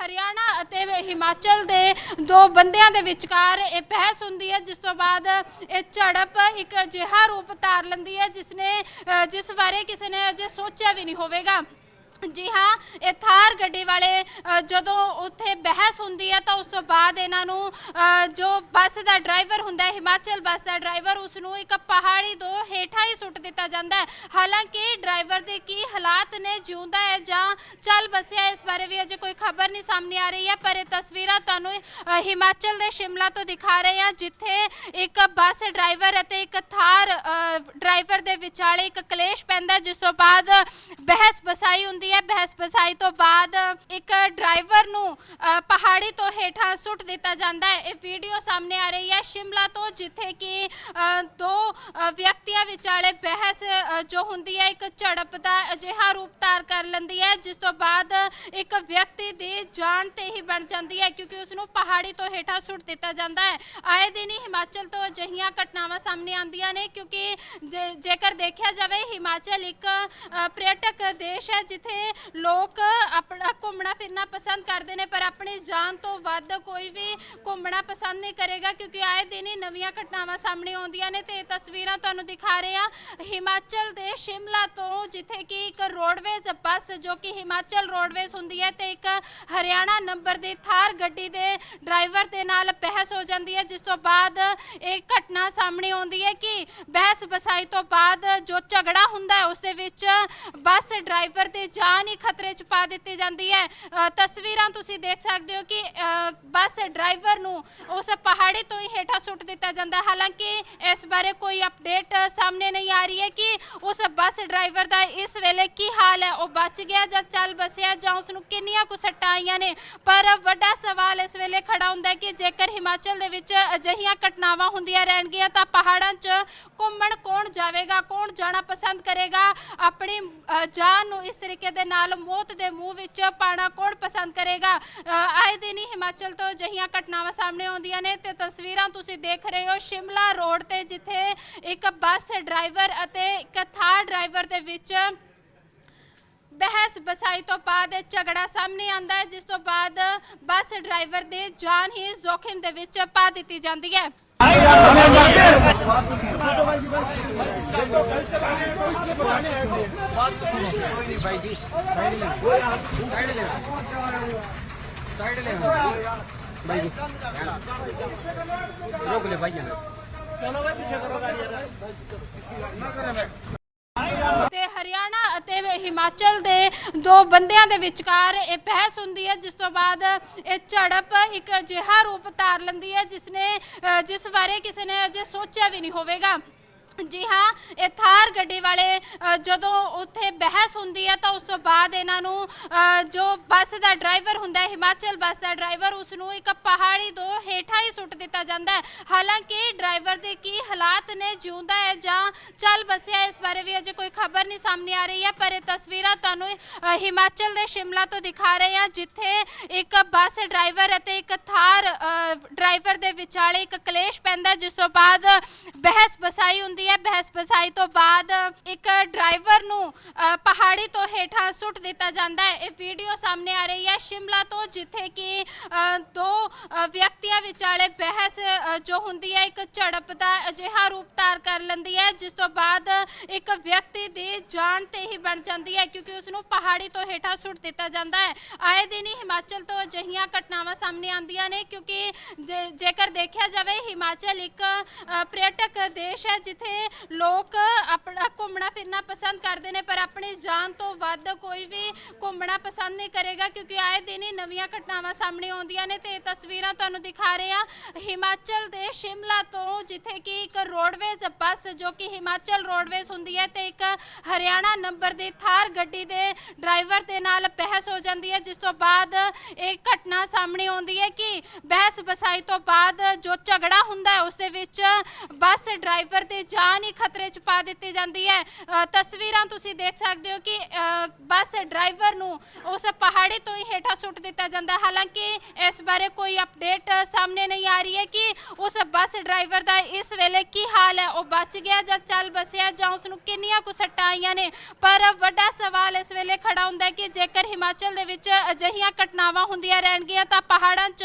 ਹਰਿਆਣਾ ਅਤੇ ਹਿਮਾਚਲ ਦੇ ਦੋ ਬੰਦਿਆਂ ਦੇ ਵਿਚਕਾਰ ਇਹ ਬਹਿਸ ਹੁੰਦੀ ਹੈ, ਜਿਸ ਤੋਂ ਬਾਅਦ ਇਹ ਝੜਪ ਇੱਕ ਅਜਿਹਾ ਰੂਪ ਧਾਰ ਲੈਂਦੀ ਹੈ, ਜਿਸ ਨੇ ਜਿਸ ਬਾਰੇ ਕਿਸੇ ਨੇ ਅਜੇ ਸੋਚਿਆ ਵੀ ਨਹੀਂ ਹੋਵੇਗਾ। ਜੀ ਹਾਂ ਇਹ ਥਾਰ ਗੱਡੀ ਵਾਲੇ ਅ, ਜਦੋਂ ਉੱਥੇ ਬਹਿਸ ਹੁੰਦੀ ਹੈ ਤਾਂ ਉਸ ਤੋਂ ਬਾਅਦ ਇਹਨਾਂ ਨੂੰ ਅ, ਜੋ ਬੱਸ ਦਾ ਡਰਾਈਵਰ ਹੁੰਦਾ ਹੈ ਹਿਮਾਚਲ ਬੱਸ ਦਾ ਡਰਾਈਵਰ ਉਸ ਨੂੰ ਇੱਕ ਪਹਾੜੀ ਤੋਂ ਹੇਠਾਂ ਹੀ ਸੁੱਟ ਦਿੱਤਾ ਜਾਂਦਾ ਹੈ। ਹਾਲਾਂਕਿ ਡਰਾਈਵਰ ਦੇ ਕੀ ਹਾਲਾਤ ਨੇ ਜਿਉਂਦਾ ਹੈ ਜਾਂ ਚੱਲ ਬਸਿਆ ਹੈ, ਇਸ ਬਾਰੇ ਵੀ ਅਜੇ ਕੋਈ ਖਬਰ ਨਹੀਂ ਸਾਹਮਣੇ ਆ ਰਹੀ ਹੈ ਪਰ ਇਹ ਤਸਵੀਰਾਂ ਤੁਹਾਨੂੰ ਅ, ਹਿਮਾਚਲ ਦੇ ਸ਼ਿਮਲਾ ਤੋਂ ਦਿਖਾ ਰਹੇ ਹਾਂ ਜਿੱਥੇ ਇੱਕ ਬੱਸ ਡਰਾਈਵਰ ਅਤੇ ਇੱਕ ਥਾਰ ਡਰਾਈਵਰ ਦੇ ਵਿਚਾਲੇ ਇੱਕ ਕਲੇਸ਼ ਪੈਂਦਾ ਹੈ, ਜਿਸ ਤੋਂ ਬਾਅਦ ਬਹਿਸ ਬਸਾਈ ਹੁੰਦੀ ਹੈ। ਬਹਿਸ ਬਸਾਈ ਤੋਂ ਬਾਅਦ ਇੱਕ ਡਰਾਈਵਰ ਨੂੰ ਪਹਾੜੀ ਤੋਂ ਹੇਠਾਂ ਸੁੱਟ ਦਿੱਤਾ ਜਾਂਦਾ ਹੈ। ਇਹ ਵੀਡੀਓ ਸਾਹਮਣੇ ਆ ਰਹੀ ਹੈ ਸ਼ਿਮਲਾ ਤੋਂ ਜਿੱਥੇ ਕਿ ਦੋ ਵਿਅਕਤੀਆਂ ਵਿਚਾਲੇ ਬਹਿਸ ਜੋ ਹੁੰਦੀ ਹੈ ਇੱਕ ਝੜਪ ਦਾ ਅਜਿਹਾ ਰੂਪ ਧਾਰ ਕਰ ਲੈਂਦੀ ਹੈ ਜਿਸ ਤੋਂ ਬਾਅਦ ਇੱਕ ਵਿਅਕਤੀ ਦੀ ਜਾਨ ਤੇ ਹੀ ਬਣ ਜਾਂਦੀ ਹੈ ਕਿਉਂਕਿ ਉਸ ਨੂੰ ਪਹਾੜੀ ਤੋਂ ਹੇਠਾਂ ਸੁੱਟ ਦਿੱਤਾ ਜਾਂਦਾ ਹੈ। ਆਏ ਦਿਨ ਹੀ ਹਿਮਾਚਲ ਤੋਂ ਅਜਿਹੀਆਂ ਘਟਨਾਵਾਂ ਸਾਹਮਣੇ ਆਉਂਦੀਆਂ ਨੇ ਕਿਉਂਕਿ ਜੇਕਰ ਦੇਖਿਆ ਜਾਵੇ ਹਿਮਾਚਲ ਇੱਕ ਅ, ਦੇਸ਼ ਹੈ ਜਿੱਥੇ ਲੋਕ ਆਪਣਾ ਘੁੰਮਣਾ ਫਿਰਨਾ ਪਸੰਦ ਕਰਦੇ ਨੇ, ਪਰ ਆਪਣੀ ਜਾਨ ਤੋਂ ਵੱਧ ਕੋਈ ਵੀ ਘੁੰਮਣਾ ਪਸੰਦ ਨਹੀਂ ਕਰੇਗਾ, ਕਿਉਂਕਿ ਆਏ ਦਿਨ ਹੀ ਨਵੀਆਂ ਘਟਨਾਵਾਂ ਸਾਹਮਣੇ ਆਉਂਦੀਆਂ ਨੇ ਤੇ ਇਹ ਤਸਵੀਰਾਂ ਤੁਹਾਨੂੰ ਦਿਖਾ ਰਹੇ ਹਾਂ। ਹਿਮਾਚਲ ਦੇ ਸ਼ਿਮਲਾ ਤੋਂ, ਜਿੱਥੇ ਕਿ ਇੱਕ ਰੋਡਵੇਜ਼ ਬੱਸ, ਜੋ ਕਿ ਹਿਮਾਚਲ ਰੋਡਵੇਜ਼ ਹੁੰਦੀ ਹੈ ਤੇ ਇੱਕ ਹਰਿਆਣਾ ਨੰਬਰ ਦੀ ਥਾਰ ਗੱਡੀ ਦੇ ਡਰਾਈਵਰ ਦੇ ਨਾਲ ਬਹਿਸ ਹੋ ਜਾਂਦੀ ਹੈ। ਜਿਸ ਤੋਂ ਬਾਅਦ ਇਹ ਘਟਨਾ ਸਾਹਮਣੇ ਆਉਂਦੀ ਹੈ ਕਿ ਬਹਿਸ ਬਸਾਈ ਤੋਂ ਬਾਅਦ ਜੋ ਝਗੜਾ ਹੁੰਦਾ ਹੈ, ਉਸ ਦੇ ਵਿੱਚ ਬੱਸ ਡਰਾਈਵਰ ਦੀ ਜਾਨ ਹੀ ਖਤਰੇ 'ਚ ਪਾ ਦਿੱਤੀ ਜਾਂਦੀ ਹੈ। ਤਸਵੀਰਾਂ ਤੁਸੀਂ ਦੇਖ ਸਕਦੇ ਹੋ ਕਿ ਅ, ਬੱਸ ਡਰਾਈਵਰ ਨੂੰ ਉਸ ਪਹਾੜੀ ਤੋਂ ਹੀ ਹੇਠਾਂ ਸੁੱਟ ਦਿੱਤਾ ਜਾਂਦਾ ਹਾਲਾਂਕਿ ਇਸ ਬਾਰੇ ਕੋਈ ਅਪਡੇਟ ਸਾਹਮਣੇ ਨਹੀਂ ਆ ਰਹੀ ਹੈ ਕਿ ਉਸ ਬੱਸ ਡਰਾਈਵਰ ਦਾ ਇਸ ਵੇਲੇ ਕੀ ਹਾਲ ਹੈ। ਉਹ ਬਚ ਗਿਆ ਜਾਂ ਚੱਲ ਬਸਿਆ ਜਾਂ ਉਸ ਨੂੰ ਕਿੰਨੀਆਂ ਕੁ ਸੱਟਾਂ ਆਈਆਂ ਨੇ। ਪਰ ਵੱਡਾ ਸਵਾਲ ਇਸ ਵੇਲੇ ਖੜਾ ਹੁੰਦਾ ਕਿ ਜੇਕਰ ਹਿਮਾਚਲ ਦੇ ਵਿੱਚ ਅਜਿਹੀਆਂ ਘਟਨਾਵਾਂ ਹੁੰਦੀਆਂ ਰਹਿਣਗੀਆਂ ਤਾਂ ਪਹਾੜਾਂ 'ਚ ਘੁੰਮਣ ਕੌਣ ਜਾਵੇਗਾ ਕੌਣ ਜਾਣਾ ਪਸੰਦ ਕਰੇਗਾ? ਆਪਣੀ ਜਾਨ ਨੂੰ ਇਸ ਤਰੀਕੇ ਦੇ ਨਾਲ ਮੌਤ ਦੇ ਮੂੰਹ ਵਿੱਚ ਪਾਣਾ ਕੌਣ ਪਸੰਦ ਕਰੇਗਾ? ਆਏ ਦਿਨ ਹੀ ਹਿਮਾਚਲ ਤੋਂ ਅਜਿਹੀਆਂ ਘਟਨਾਵਾਂ ਸਾਹਮਣੇ ਆਉਂਦੀਆਂ ਨੇ ਤੇ ਤਸਵੀਰਾਂ ਤੁਸੀਂ ਦੇਖ ਰਹੇ ਹੋ ਸ਼ਿਮਲਾ ਰੋਡ ਤੇ, ਜਿੱਥੇ ਇੱਕ ਬੱਸ ਡਰਾਈਵਰ ਅਤੇ ਇੱਕ ਥਾਰ ਡਰਾਈਵਰ ਦੇ ਵਿੱਚ ਬਹਿਸ ਬਸਾਈ ਤੋਂ ਬਾਅਦ ਝਗੜਾ ਸਾਹਮਣੇ ਆਂਦਾ ਹੈ, ਜਿਸ ਤੋਂ ਬਾਅਦ ਬੱਸ ਡਰਾਈਵਰ ਦੀ ਜਾਨ ਹੀ ਜ਼ੋਖਿਮ ਦੇ ਵਿੱਚ ਪਾ ਦਿੱਤੀ ਜਾਂਦੀ ਹੈ। रोक ले भाई चलो भाई पीछे करो गाड़ी ਹਿਮਾਚਲ ਦੇ ਦੋ ਬੰਦਿਆਂ ਦੇ ਵਿਚਕਾਰ ਇਹ ਬਹਿਸ ਹੁੰਦੀ ਹੈ, ਜਿਸ ਤੋਂ ਬਾਅਦ ਇਹ ਝੜਪ ਇੱਕ ਅਜਿਹਾ ਰੂਪ ਧਾਰ ਲੈਂਦੀ ਹੈ ਜਿਸ ਨੇ ਜਿਸ ਬਾਰੇ ਕਿਸੇ ਨੇ ਅਜੇ ਸੋਚਿਆ ਵੀ ਨਹੀਂ ਹੋਵੇਗਾ। ਜੀ ਹਾਂ ਇਹ ਥਾਰ ਗੱਡੀ ਵਾਲੇ ਅ, ਜਦੋਂ ਉੱਥੇ ਬਹਿਸ ਹੁੰਦੀ ਹੈ ਤਾਂ ਉਸ ਤੋਂ ਬਾਅਦ ਇਹਨਾਂ ਨੂੰ ਅ, ਜੋ ਬੱਸ ਦਾ ਡਰਾਈਵਰ ਹੁੰਦਾ ਹੈ ਹਿਮਾਚਲ ਬੱਸ ਦਾ ਡਰਾਈਵਰ ਉਸ ਨੂੰ ਇੱਕ ਪਹਾੜੀ ਤੋਂ ਹੇਠਾਂ ਹੀ ਸੁੱਟ ਦਿੱਤਾ ਜਾਂਦਾ ਹੈ। ਹਾਲਾਂਕਿ ਡਰਾਈਵਰ ਦੇ ਕੀ ਹਾਲਾਤ ਨੇ ਜਿਉਂਦਾ ਹੈ ਜਾਂ ਚੱਲ ਬਸਿਆ ਇਸ ਬਾਰੇ ਵੀ ਅਜੇ ਕੋਈ ਖਬਰ ਨਹੀਂ ਸਾਹਮਣੇ ਆ ਰਹੀ ਹੈ ਪਰ ਇਹ ਤਸਵੀਰਾਂ ਤੁਹਾਨੂੰ ਅ, ਹਿਮਾਚਲ ਦੇ ਸ਼ਿਮਲਾ ਤੋਂ ਦਿਖਾ ਰਹੇ ਹਾਂ ਜਿੱਥੇ ਇੱਕ ਬੱਸ ਡਰਾਈਵਰ ਅਤੇ ਇੱਕ ਥਾਰ ਡਰਾਈਵਰ ਦੇ ਵਿਚਾਲੇ ਇੱਕ ਕਲੇਸ਼ ਪੈਂਦਾ ਹੈ, ਜਿਸ ਤੋਂ ਬਾਅਦ ਬਹਿਸ ਬਸਾਈ ਹੁੰਦੀ ਹੈ। ਬਹਿਸ ਬਸਾਈ ਤੋਂ ਬਾਅਦ ਇੱਕ ਡਰਾਈਵਰ ਨੂੰ ਪਹਾੜੀ ਤੋਂ ਹੇਠਾਂ ਸੁੱਟ ਦਿੱਤਾ ਜਾਂਦਾ ਹੈ। ਇਹ ਵੀਡੀਓ ਸਾਹਮਣੇ ਆ ਰਹੀ ਹੈ ਸ਼ਿਮਲਾ ਤੋਂ ਜਿੱਥੇ ਕਿ ਦੋ ਵਿਅਕਤੀਆਂ ਵਿਚਾਲੇ ਬਹਿਸ ਜੋ ਹੁੰਦੀ ਹੈ ਇੱਕ ਝੜਪ ਦਾ ਅਜਿਹਾ ਰੂਪ ਧਾਰ ਕਰ ਲੈਂਦੀ ਹੈ ਜਿਸ ਤੋਂ ਬਾਅਦ ਇੱਕ ਵਿਅਕਤੀ ਦੀ ਜਾਨ ਤੇ ਹੀ ਬਣ ਜਾਂਦੀ ਹੈ ਕਿਉਂਕਿ ਉਸ ਨੂੰ ਪਹਾੜੀ ਤੋਂ ਹੇਠਾਂ ਸੁੱਟ ਦਿੱਤਾ ਜਾਂਦਾ ਹੈ। ਆਏ ਦਿਨ ਹੀ ਹਿਮਾਚਲ ਤੋਂ ਅਜਿਹੀਆਂ ਘਟਨਾਵਾਂ ਸਾਹਮਣੇ ਆਉਂਦੀਆਂ ਨੇ ਕਿਉਂਕਿ ਜੇਕਰ ਦੇਖਿਆ ਜਾਵੇ ਹਿਮਾਚਲ ਇੱਕ ਅ, ਪ੍ਰਯਟਕ ਦੇਸ਼ ਹੈ ਜਿੱਥੇ ਲੋਕ ਆਪਣਾ ਘੁੰਮਣਾ ਫਿਰਨਾ ਪਸੰਦ ਕਰਦੇ ਨੇ, ਪਰ ਆਪਣੀ ਜਾਨ ਤੋਂ ਵੱਧ ਕੋਈ ਵੀ ਘੁੰਮਣਾ ਪਸੰਦ ਨਹੀਂ ਕਰੇਗਾ, ਕਿਉਂਕਿ ਆਏ ਦਿਨ ਹੀ ਨਵੀਆਂ ਘਟਨਾਵਾਂ ਸਾਹਮਣੇ ਆਉਂਦੀਆਂ ਨੇ ਤੇ ਇਹ ਤਸਵੀਰਾਂ ਤੁਹਾਨੂੰ ਦਿਖਾ ਰਹੇ ਹਾਂ। ਹਿਮਾਚਲ ਦੇ ਸ਼ਿਮਲਾ ਤੋਂ ਜਿੱਥੇ ਕਿ ਇੱਕ ਰੋਡਵੇਜ਼ ਬੱਸ ਜੋ ਕਿ ਹਿਮਾਚਲ ਰੋਡਵੇਜ਼ ਹੁੰਦੀ ਹੈ ਤੇ ਇੱਕ ਹਰਿਆਣਾ ਨੰਬਰ ਦੀ ਥਾਰ ਗੱਡੀ ਦੇ ਡਰਾਈਵਰ ਦੇ ਨਾਲ ਬਹਿਸ ਹੋ ਜਾਂਦੀ ਹੈ, ਜਿਸ ਤੋਂ ਬਾਅਦ ਇਹ ਘਟਨਾ ਸਾਹਮਣੇ ਆਉਂਦੀ ਹੈ ਕਿ ਬਹਿਸ ਬਸਾਈ ਤੋਂ ਬਾਅਦ ਜੋ ਝਗੜਾ ਹੁੰਦਾ ਹੈ, ਉਸ ਦੇ ਵਿੱਚ ਬੱਸ ਡਰਾਈਵਰ ਦੀ ਜਾਨ ਹੀ ਖਤਰੇ 'ਚ ਪਾ ਦਿੱਤੀ ਜਾਂਦੀ ਹੈ। ਤਸਵੀਰਾਂ ਤਸਵੀਰਾਂ ਤੁਸੀਂ ਦੇਖ ਸਕਦੇ ਹੋ ਕਿ ਅ, ਬੱਸ ਡਰਾਈਵਰ ਨੂੰ ਉਸ ਪਹਾੜੀ ਤੋਂ ਹੀ ਹੇਠਾਂ ਸੁੱਟ ਦਿੱਤਾ ਜਾਂਦਾ। ਹਾਲਾਂਕਿ ਇਸ ਬਾਰੇ ਕੋਈ ਅਪਡੇਟ ਸਾਹਮਣੇ ਨਹੀਂ ਆ ਰਹੀ ਹੈ ਕਿ ਉਸ ਬੱਸ ਡਰਾਈਵਰ ਦਾ ਇਸ ਵੇਲੇ ਕੀ ਹਾਲ ਹੈ। ਉਹ ਬਚ ਗਿਆ ਜਾਂ ਚੱਲ ਬਸਿਆ ਜਾਂ ਉਸ ਨੂੰ ਕਿੰਨੀਆਂ ਕੁ ਸੱਟਾਂ ਆਈਆਂ ਨੇ? ਪਰ ਵੱਡਾ ਸਵਾਲ ਇਸ ਵੇਲੇ ਖੜਾ ਹੁੰਦਾ ਹੈ ਕਿ ਜੇਕਰ ਹਿਮਾਚਲ ਦੇ ਵਿੱਚ ਅਜਿਹੀਆਂ ਘਟਨਾਵਾਂ ਹੁੰਦੀਆਂ ਰਹਿਣਗੀਆਂ ਤਾਂ ਪਹਾੜਾਂ 'ਚ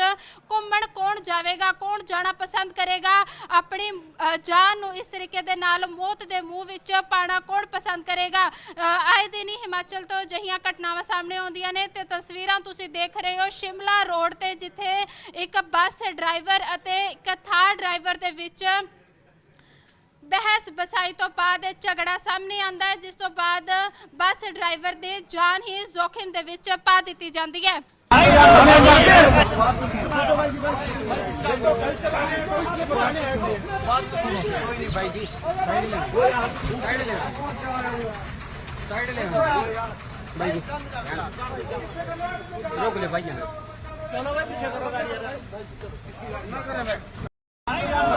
ਘੁੰਮਣ ਕੌਣ ਜਾਵੇਗਾ ਕੌਣ ਜਾਣਾ ਪਸੰਦ ਕਰੇਗਾ? ਆਪਣੀ ਅ, ਜਾਨ ਨੂੰ ਇਸ ਤਰੀਕੇ ਦੇ ਨਾਲ ਮੌਤ ਦੇ ਮੂੰਹ ਵਿੱਚ ਪਾਣਾ ਕੌਣ ਪਸੰਦ ਕਰੇਗਾ? ਹੋਵੇਗਾ ਆਏ ਦਿਨ ਹੀ ਹਿਮਾਚਲ ਤੋਂ ਜਹੀਆਂ ਘਟਨਾਵਾਂ ਸਾਹਮਣੇ ਆਉਂਦੀਆਂ ਨੇ ਤੇ ਤਸਵੀਰਾਂ ਤੁਸੀਂ ਦੇਖ ਰਹੇ ਹੋ ਸ਼ਿਮਲਾ ਰੋਡ ਤੇ, ਜਿੱਥੇ ਇੱਕ ਬੱਸ ਡਰਾਈਵਰ ਅਤੇ ਇੱਕ ਥਾਰ ਡਰਾਈਵਰ ਦੇ ਵਿੱਚ ਬਹਿਸ ਬਸਾਈ ਤੋਂ ਬਾਅਦ ਝਗੜਾ ਸਾਹਮਣੇ ਆਉਂਦਾ ਹੈ, ਜਿਸ ਤੋਂ ਬਾਅਦ ਬੱਸ ਡਰਾਈਵਰ ਦੇ ਜਾਨ ਹੀ ਜ਼ੋਖਿਮ ਦੇ ਵਿੱਚ ਪਾ ਦਿੱਤੀ ਜਾਂਦੀ ਹੈ। ਬਾਤ ਸੁਣੋ ਕੋਈ ਨਹੀਂ ਭਾਈ ਜੀ। ਸਾਈਡ ਲੈ ਸਾਈਡ ਲੈ ਸਾਈਡ ਲੈ ਭਾਈ ਜੀ। ਰੋਕ ਲੈ ਭਾਈ ਜਾਨ ਚਲੋ ਭਾਈ ਪਿੱਛੇ ਕਰੋ ਗਾੜੀ ਯਾਰ। ਨਾ ਕਰੇ ਮੈਂ।